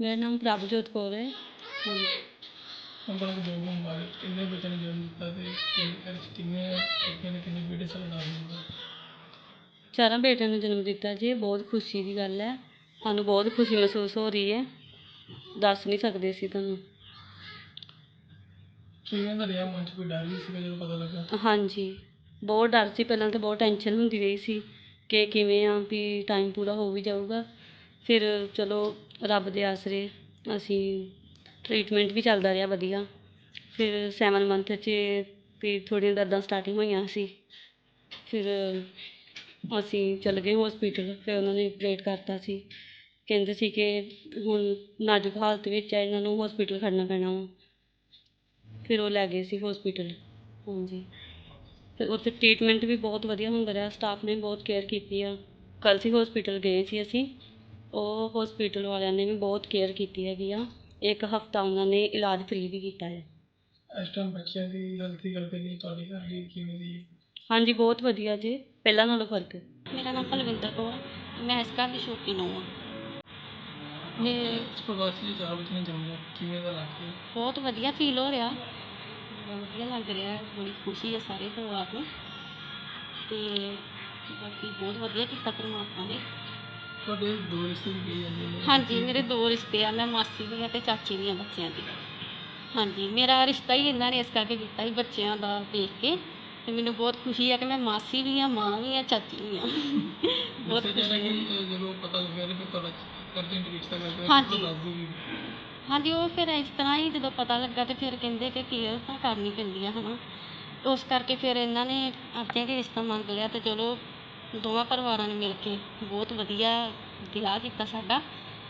ਮੇਰਾ ਨਾਮ ਪ੍ਰਭਜੋਤ ਕੌਰ ਹੈ ਜਨਮ ਦਿੱਤਾ ਤੇ ਕਿੰਨੇ ਕਿੰਨੇ ਬੱਚਿਆਂ ਨੇ ਕਿੰਨੇ ਬੇਟੇ ਸਾਲ ਨਾਮ ਦਿੱਤਾ ਚਾਰਾਂ ਬੇਟਿਆਂ ਨੂੰ ਜਨਮ ਦਿੱਤਾ ਜੀ ਬਹੁਤ ਖੁਸ਼ੀ ਦੀ ਗੱਲ ਹੈ। ਸਾਨੂੰ ਬਹੁਤ ਖੁਸ਼ੀ ਮਹਿਸੂਸ ਹੋ ਰਹੀ ਹੈ। ਦੱਸ ਨਹੀਂ ਸਕਦੇ ਅਸੀਂ ਤੁਹਾਨੂੰ। ਕਿਵੇਂ ਦਾ ਰਿਹਾ ਮਨ ਚ ਕੋਈ ਡਰ ਵੀ ਸੀਗਾ ਜਦੋਂ ਪਤਾ ਲੱਗਾ? ਹਾਂਜੀ। ਬਹੁਤ ਡਰ ਸੀ ਪਹਿਲਾਂ ਤਾਂ ਬਹੁਤ ਟੈਨਸ਼ਨ ਹੁੰਦੀ ਰਹੀ ਸੀ ਕਿ ਕਿਵੇਂ ਆ ਵੀ ਟਾਈਮ ਪੂਰਾ ਹੋ ਵੀ ਜਾਊਗਾ। ਫਿਰ ਚਲੋ ਰੱਬ ਦੇ ਆਸਰੇ ਅਸੀਂ ਟਰੀਟਮੈਂਟ ਵੀ ਚੱਲਦਾ ਰਿਹਾ ਵਧੀਆ। ਫਿਰ ਸੈਵਨ ਮੰਥ 'ਚ ਵੀ ਥੋੜ੍ਹੀਆਂ ਦਰਦਾਂ ਸਟਾਰਟਿੰਗ ਹੋਈਆਂ ਸੀ। ਫਿਰ ਅਸੀਂ ਚਲੇ ਗਏ ਹੌਸਪੀਟਲ ਫਿਰ ਉਹਨਾਂ ਨੇ ਆਪਰੇਟ ਕਰਤਾ ਸੀ। ਕਹਿੰਦੇ ਸੀ ਕਿ ਹੁਣ ਨਾਜ਼ੁਕ ਹਾਲਤ ਵਿੱਚ ਹੈ, ਇਹਨਾਂ ਨੂੰ ਹੌਸਪੀਟਲ ਖੜ੍ਹਨਾ ਪੈਣਾ ਵਾ। ਫਿਰ ਉਹ ਲੈ ਗਏ ਸੀ ਹੌਸਪੀਟਲ ਹਾਂਜੀ। ਫਿਰ ਉੱਥੇ ਟਰੀਟਮੈਂਟ ਵੀ ਬਹੁਤ ਵਧੀਆ ਹੁੰਦਾ ਰਿਹਾ ਸਟਾਫ ਨੇ ਬਹੁਤ ਕੇਅਰ ਕੀਤੀ ਆ। ਕੱਲ੍ਹ ਸੀ ਹੌਸਪੀਟਲ ਗਏ ਸੀ ਅਸੀਂ। ਉਹ ਹੌਸਪੀਟਲ ਵਾਲਿਆਂ ਨੇ ਵੀ ਬਹੁਤ ਕੇਅਰ ਕੀਤੀ ਹੈਗੀ ਆ। ਇੱਕ ਹਫਤਾ ਉਹਨਾਂ ਨੇ ਇਲਾਜ ਫ੍ਰੀ ਵੀ ਕੀਤਾ ਹੈ। ਇਸ ਟਾਈਮ ਬੱਚਿਆਂ ਦੀ ਗਲਤੀ ਕਰਦੇ ਨਹੀਂ ਤੁਹਾਡੀ ਘਰ ਦੀ ਕਿਵੇਂ ਦੀ ਹਾਂਜੀ ਬਹੁਤ ਵਧੀਆ ਜੀ। ਪਹਿਲਾਂ ਨਾਲੋਂ ਫ਼ਰਕ। ਮੇਰਾ ਨਾਮ ਪਲਵਿੰਦਰ ਕੌਰ ਮੈਂ ਇਸ ਘਰ ਦੀ ਛੋਟੀ ਨੂੰਹ ਹਾਂ। ਤੇ ਇਸ ਪ੍ਰਵਾਸੀ ਦੇ ਚਾਰ ਬੱਚੇ ਨੇ ਜਨਮ ਲਿਆ ਕਿਵੇਂ ਦਾ ਲੱਗ ਰਿਹਾ? ਬਹੁਤ ਵਧੀਆ ਫੀਲ ਹੋ ਰਿਹਾ। ਬੜਾ ਵਧੀਆ ਲੱਗ ਰਿਹਾ ਬੜੀ ਖੁਸ਼ੀ ਹੈ ਸਾਰੇ ਪਰਿਵਾਰ ਨੂੰ। ਤੇ ਬਾਕੀ ਬਹੁਤ ਵਧੀਆ ਕੀਤਾ ਪਰਮਾਤਮਾ ਨੇ। ਤੁਹਾਡੇ ਦੋ ਰਿਸ਼ਤੇ ਵੀ ਕਹੀ ਜਾਂਦੇ ਨੇ ਹਾਂਜੀ ਮੇਰੇ ਦੋ ਰਿਸ਼ਤੇ ਆ ਮੈਂ ਮਾਸੀ ਦੀ ਆ ਤੇ ਚਾਚੀ ਦੀ ਆ ਬੱਚਿਆਂ ਦੀ। ਹਾਂਜੀ ਮੇਰਾ ਰਿਸ਼ਤਾ ਹੀ ਇਹਨਾਂ ਨੇ ਇਸ ਕਰਕੇ ਕੀਤਾ ਸੀ ਬੱਚਿਆਂ ਦਾ ਦੇਖ ਕੇ ਤੇ ਮੈਨੂੰ ਬਹੁਤ ਖੁਸ਼ੀ ਹੈ ਕਿ ਮੈਂ ਮਾਸੀ ਵੀ ਆ ਮਾਂ ਵੀ ਆ ਚਾਚੀ ਵੀ ਆ। ਬਹੁਤ ਦੱਸਿਆ ਜਾ ਰਿਹਾ ਕਿ ਅਹ, ਜਦੋਂ ਪਤਾ ਲੱਗਿਆ ਕਿ ਤੁਹਾਡਾ ਕਰਦੇ ਨੇ ਰਿਸ਼ਤਾ ਕਰਦੇ ਹਾਂਜੀ। ਦੱਸ ਦੂਗੀ ਹਾਂਜੀ ਉਹ ਫਿਰ ਇਸ ਤਰ੍ਹਾਂ ਹੀ ਜਦੋਂ ਪਤਾ ਲੱਗਾ ਤੇ ਫਿਰ ਕਹਿੰਦੇ ਕਿ ਕੇਅਰ ਤਾਂ ਕਰਨੀ ਪੈਂਦੀ ਆ ਹਨਾ। ਉਸ ਕਰਕੇ ਫਿਰ ਇਹਨਾਂ ਨੇ ਕਿ ਰਿਸ਼ਤਾ ਮੰਗ ਲਿਆ ਤੇ ਚਲੋ ਦੋਵਾਂ ਪਰਿਵਾਰਾਂ ਨੇ ਮਿਲ ਕੇ ਬਹੁਤ ਵਧੀਆ ਵਿਆਹ ਕੀਤਾ ਸਾਡਾ।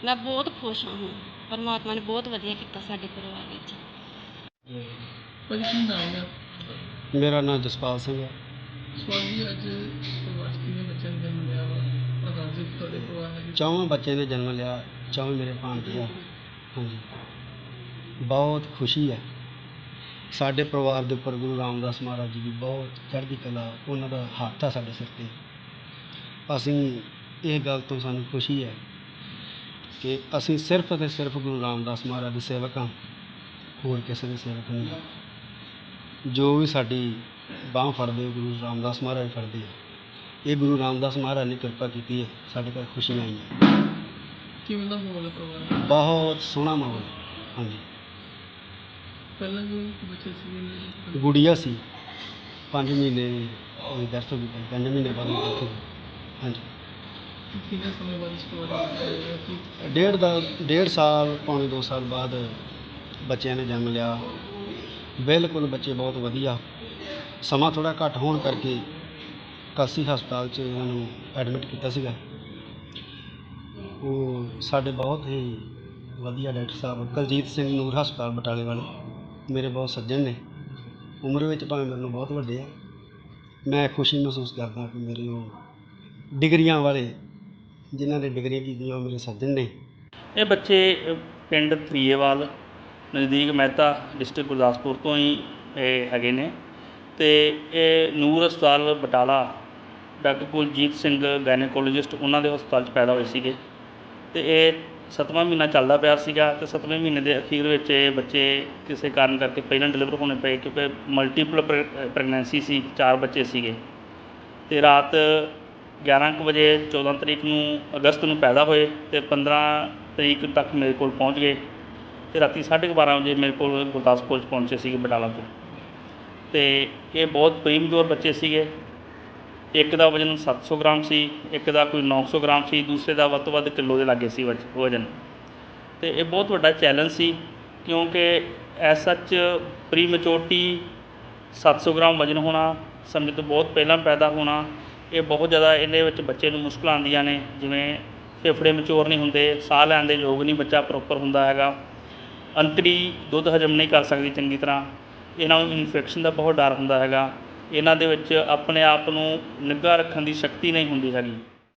ਮੈਂ ਬਹੁਤ ਖੁਸ਼ ਹਾਂ ਹੁਣ। ਪਰਮਾਤਮਾ ਨੇ ਬਹੁਤ ਵਧੀਆ ਕੀਤਾ ਸਾਡੇ ਪਰਿਵਾਰ ਵਿੱਚ। ਮੇਰਾ ਨਾਮ ਜਸਪਾਲ ਸਿੰਘ ਹੈ। ਚੌਵਾਂ ਬੱਚੇ ਨੇ ਜਨਮ ਲਿਆ ਚੌਵੇਂ ਮੇਰੇ ਭਾਣਜੇ ਆ। ਹਾਂਜੀ। ਬਹੁਤ ਖੁਸ਼ੀ ਹੈ। ਸਾਡੇ ਪਰਿਵਾਰ ਦੇ ਉੱਪਰ ਗੁਰੂ ਰਾਮਦਾਸ ਮਹਾਰਾਜ ਜੀ ਦੀ ਬਹੁਤ ਚੜ੍ਹਦੀ ਕਲਾ ਉਹਨਾਂ ਦਾ ਹੱਥ ਆ ਸਾਡੇ ਸਿਰ ਤੇ। ਅਸੀਂ ਇਹ ਗੱਲ ਤੋਂ ਸਾਨੂੰ ਖੁਸ਼ੀ ਹੈ ਕਿ ਅਸੀਂ ਸਿਰਫ ਅਤੇ ਸਿਰਫ ਗੁਰੂ ਰਾਮਦਾਸ ਮਹਾਰਾਜ ਦੇ ਸੇਵਕ ਹਾਂ ਹੋਰ ਕਿਸੇ ਦੇ ਸੇਵਕ ਨਹੀਂ। ਜੋ ਵੀ ਸਾਡੀ ਬਾਂਹ ਫੜਦੇ ਗੁਰੂ ਰਾਮਦਾਸ ਮਹਾਰਾਜ ਫੜਦੇ ਆ ਇਹ ਗੁਰੂ ਰਾਮਦਾਸ ਮਹਾਰਾਜ ਨੇ ਕਿਰਪਾ ਕੀਤੀ ਹੈ ਸਾਡੇ ਘਰ ਖੁਸ਼ੀਆਂ ਆਈਆਂ। ਕਿਵੇਂ ਦਾ ਮਾਹੌਲ ਹੈ ਪਰਿਵਾਰ? ਦਾ? ਬਹੁਤ ਸੋਹਣਾ ਮਾਹੌਲ ਹਾਂਜੀ। ਪਹਿਲਾਂ ਵੀ ਬੱਚੇ ਸੀਗੇ ਗੁੜੀਆ ਸੀ 5 ਮਹੀਨੇ ਉਹਦੀ ਡੈਥ ਹੋ ਗਈ ਪੰਜ ਮਹੀਨੇ ਬਾਅਦ ਉਹਦੀ death ਹੋ ਗਈ। ਹਾਂਜੀ। ਕਿੰਨੇ ਸਮੇਂ ਬਾਅਦ ਇਸ ਡੇਢ ਦਾ ਡੇਢ ਸਾਲ ਪੌਣੇ 2 ਸਾਲ ਬਾਅਦ ਬੱਚਿਆਂ ਨੇ ਜਨਮ ਲਿਆ। ਬਿਲਕੁਲ ਬੱਚੇ ਬਹੁਤ ਵਧੀਆ। ਸਮਾਂ ਥੋੜਾ ਘੱਟ ਹੋਣ ਕਰਕੇ ਕਾਸੀ ਹਸਪਤਾਲ 'ਚ ਇਹਨਾਂ ਨੂੰ ਐਡਮਿਟ ਕੀਤਾ ਸੀਗਾ। ਉਹ ਸਾਡੇ ਬਹੁਤ ਹੀ ਵਧੀਆ ਡਾਕਟਰ ਸਾਹਿਬ ਕੁਲਜੀਤ ਸਿੰਘ ਨੂਰ ਹਸਪਤਾਲ ਬਟਾਲੇ ਵਾਲੇ। ਮੇਰੇ ਬਹੁਤ ਸੱਜਣ ਨੇ। ਉਮਰ ਵਿੱਚ ਭਾਵੇਂ ਮੈਨੂੰ ਬਹੁਤ ਵੱਡੇ ਆ। ਮੈਂ ਖੁਸ਼ੀ ਮਹਿਸੂਸ ਕਰਦਾ ਕਿ ਮੇਰੇ ਉਹ ਡਿਗਰੀਆਂ ਵਾਲੇ, ਜਿਨ੍ਹਾਂ ਨੇ ਡਿਗਰੀਆਂ ਕੀਤੀਆਂ ਉਹ ਮੇਰੇ ਸੱਜਣ ਨੇ। ਇਹ ਬੱਚੇ ਪਿੰਡ ਤਰੀਏਵਾਲ ਨਜ਼ਦੀਕ ਮਹਿਤਾ ਡਿਸਟ੍ਰਿਕਟ ਗੁਰਦਾਸਪੁਰ ਤੋਂ ਹੀ ਇਹ ਹੈਗੇ ਨੇ। ਅਤੇ ਇਹ ਨੂਰ ਹਸਪਤਾਲ ਬਟਾਲਾ, ਡਾਕਟਰ ਕੁਲਜੀਤ ਸਿੰਘ ਗਾਇਨੇਕੋਲੋਜਿਸਟ ਉਹਨਾਂ ਦੇ ਹਸਪਤਾਲ 'ਚ ਪੈਦਾ ਹੋਏ ਸੀਗੇ। ਅਤੇ ਇਹ ਸੱਤਵਾਂ ਮਹੀਨਾ ਚੱਲਦਾ ਪਿਆ ਸੀਗਾ ਅਤੇ ਸੱਤਵੇਂ ਮਹੀਨੇ ਦੇ ਅਖੀਰ ਵਿੱਚ ਇਹ ਬੱਚੇ ਕਿਸੇ ਕਾਰਨ ਕਰਕੇ ਪਹਿਲਾਂ ਡਿਲੀਵਰ ਹੋਣੇ ਪਏ ਕਿਉਂਕਿ ਮਲਟੀਪਲ ਪ੍ਰੈਗਨੈਂਸੀ ਸੀ, ਚਾਰ ਬੱਚੇ ਸੀਗੇ। ਅਤੇ ਰਾਤ 11 ਕੁ ਵਜੇ 14 ਤਰੀਕ ਨੂੰ ਅਗਸਤ ਨੂੰ ਪੈਦਾ ਹੋਏ ਅਤੇ ਪੰਦਰਾਂ ਤਰੀਕ ਤੱਕ ਮੇਰੇ ਕੋਲ ਪਹੁੰਚ ਗਏ ਅਤੇ ਰਾਤੀ 12:30 ਵਜੇ ਮੇਰੇ ਕੋਲ ਗੁਰਦਾਸਪੁਰ 'ਚ ਪਹੁੰਚੇ ਸੀਗੇ ਬਟਾਲਾ ਤੋਂ। ਅਤੇ ਇਹ ਬਹੁਤ ਪ੍ਰੀਮਜੋਰ ਬੱਚੇ ਸੀਗੇ। ਇੱਕ ਦਾ ਵਜਨ ਸੱਤ ਸੌ ਗ੍ਰਾਮ ਸੀ, ਇੱਕ ਦਾ ਕੋਈ ਨੌ ਸੌ ਗ੍ਰਾਮ ਸੀ, ਦੂਸਰੇ ਦਾ ਵੱਧ ਤੋਂ ਵੱਧ ਕਿਲੋ ਦੇ ਲਾਗੇ ਸੀ ਵਜ- ਵਜਨ। ਅਤੇ ਇਹ ਬਹੁਤ ਵੱਡਾ ਚੈਲੰਜ ਸੀ ਕਿਉਂਕਿ ਐਸ ਸੱਚ ਪ੍ਰੀਮੈਚੋਰਟੀ 700 ਗ੍ਰਾਮ ਵਜਨ ਹੋਣਾ ਸਮੇਂ ਤੋਂ ਬਹੁਤ ਪਹਿਲਾਂ ਪੈਦਾ ਹੋਣਾ ਇਹ ਬਹੁਤ ਜ਼ਿਆਦਾ ਇਹਦੇ ਵਿੱਚ ਬੱਚੇ ਨੂੰ ਮੁਸ਼ਕਲਾਂ ਆਉਂਦੀਆਂ ਨੇ, ਜਿਵੇਂ ਫੇਫੜੇ ਮਚੋਰ ਨਹੀਂ ਹੁੰਦੇ, ਸਾਹ ਲੈਣ ਦੇ ਯੋਗ ਨਹੀਂ ਬੱਚਾ ਪ੍ਰੋਪਰ ਹੁੰਦਾ ਹੈਗਾ। ਅੰਤੜੀ ਦੁੱਧ ਹਜਮ ਨਹੀਂ ਕਰ ਸਕਦੀ ਚੰਗੀ ਤਰ੍ਹਾਂ, ਇਹਨਾਂ ਨੂੰ ਇਨਫੈਕਸ਼ਨ ਦਾ ਬਹੁਤ ਡਰ ਹੁੰਦਾ ਹੈਗਾ। ਇਹਨਾਂ ਦੇ ਵਿੱਚ ਆਪਣੇ ਆਪ ਨੂੰ ਨਿੱਘਾ ਰੱਖਣ ਦੀ ਸ਼ਕਤੀ ਨਹੀਂ ਹੁੰਦੀ ਹੈਗੀ।